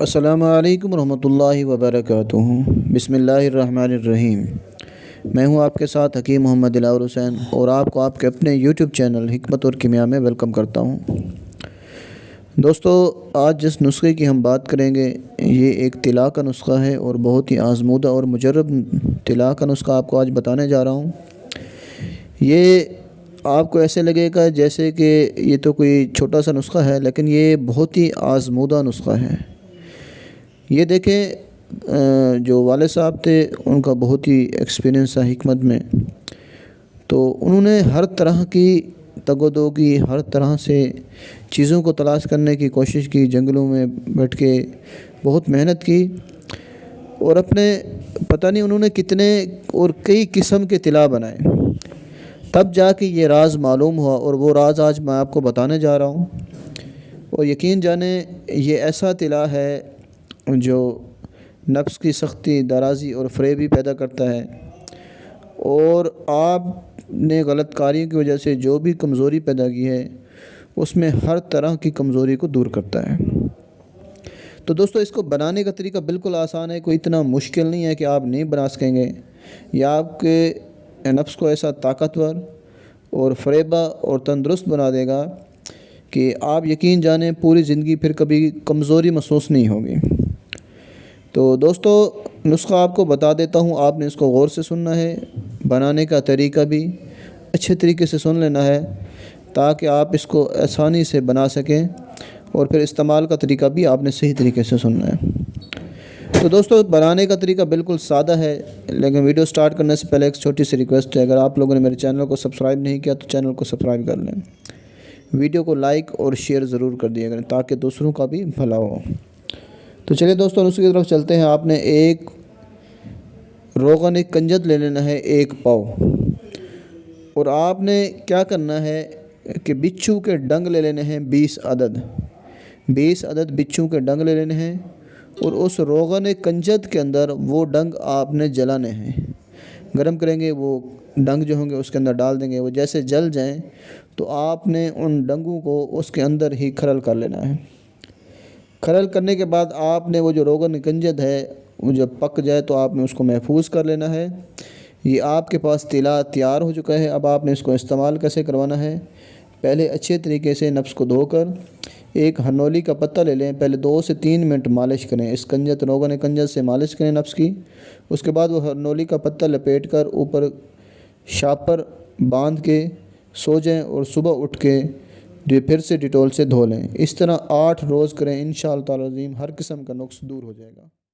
السلام علیکم ورحمۃ اللہ وبرکاتہ۔ بسم اللہ الرحمن الرحیم۔ میں ہوں آپ کے ساتھ حکیم محمد دلاور حسین اور آپ کو آپ کے اپنے یوٹیوب چینل حکمت اور کیمیا میں ویلکم کرتا ہوں۔ دوستو، آج جس نسخے کی ہم بات کریں گے، یہ ایک طلاء کا نسخہ ہے اور بہت ہی آزمودہ اور مجرب طلاء کا نسخہ آپ کو آج بتانے جا رہا ہوں۔ یہ آپ کو ایسے لگے گا جیسے کہ یہ تو کوئی چھوٹا سا نسخہ ہے، لیکن یہ بہت ہی آزمودہ نسخہ ہے۔ یہ دیکھیں جو والد صاحب تھے، ان کا بہت ہی ایکسپیرئنس ہے حکمت میں۔ تو انہوں نے ہر طرح کی تگ و دو کی ہر طرح سے چیزوں کو تلاش کرنے کی کوشش کی، جنگلوں میں بیٹھ کے بہت محنت کی۔ اور اپنے، پتہ نہیں انہوں نے کتنے اور کئی قسم کے طلاء بنائے۔ تب جا کے یہ راز معلوم ہوا اور وہ راز آج میں آپ کو بتانے جا رہا ہوں۔ اور یقین جانیں، یہ ایسا طلاء ہے جو نفس کی سختی، درازی اور فریبی پیدا کرتا ہے۔ اور آپ نے غلط کاریوں کی وجہ سے جو بھی کمزوری پیدا کی ہے، اس میں ہر طرح کی کمزوری کو دور کرتا ہے۔ تو دوستو، اس کو بنانے کا طریقہ بالکل آسان ہے، کوئی اتنا مشکل نہیں ہے کہ آپ نہیں بنا سکیں گے۔ یا آپ کے نفس کو ایسا طاقتور اور فریبہ اور تندرست بنا دے گا کہ آپ یقین جانیں پوری زندگی پھر کبھی کمزوری محسوس نہیں ہوگی۔ تو دوستو، نسخہ آپ کو بتا دیتا ہوں، آپ نے اس کو غور سے سننا ہے، بنانے کا طریقہ بھی اچھے طریقے سے سن لینا ہے تاکہ آپ اس کو آسانی سے بنا سکیں اور پھر استعمال کا طریقہ بھی آپ نے صحیح طریقے سے سننا ہے۔ تو دوستو، بنانے کا طریقہ بالکل سادہ ہے، لیکن ویڈیو سٹارٹ کرنے سے پہلے ایک چھوٹی سی ریکویسٹ ہے، اگر آپ لوگوں نے میرے چینل کو سبسکرائب نہیں کیا تو چینل کو سبسکرائب کر لیں۔ ویڈیو کو لائک اور شیئر ضرور کر دیا کریں تاکہ دوسروں کا بھی بھلا ہو۔ تو چلیے دوستوں اس کی طرف چلتے ہیں۔ آپ نے ایک روغن، ایک کنجد لے لینا ہے، ایک پاؤ۔ اور آپ نے کیا کرنا ہے کہ بچھو کے ڈنگ لے لینے ہیں بیس عدد۔ بیس عدد بچھو کے ڈنگ لے لینے ہیں۔ اور اس روغن، کنجد کے اندر وہ ڈنگ آپ نے جلانے ہیں۔ گرم کریں گے، وہ ڈنگ جو ہوں گے اس کے اندر ڈال دیں گے۔ وہ جیسے جل جائیں تو آپ نے ان ڈنگوں کو اس کے اندر ہی کھرل کر لینا ہے۔ کھرل کرنے کے بعد آپ نے وہ جو روغن کنجد ہے، وہ جب پک جائے تو آپ نے اس کو محفوظ کر لینا ہے۔ یہ آپ کے پاس طلاء تیار ہو چکا ہے، اب آپ نے اس کو استعمال کیسے کروانا ہے؟ پہلے اچھے طریقے سے نفس کو دھو کر ایک ہنولی کا پتہ لے لیں۔ پہلے دو سے تین منٹ مالش کریں۔ اس کنجت روغن کنجد سے مالش کریں نفس کی۔ اس کے بعد وہ ہنولی کا پتہ لپیٹ کر اوپر شاپر باندھ کے سو جائیں اور صبح اٹھ کے پھر سے ڈیٹول سے دھو لیں۔ اس طرح آٹھ روز کریں ان شاء اللہ تعالی عظیم ہر قسم کا نقص دور ہو جائے گا۔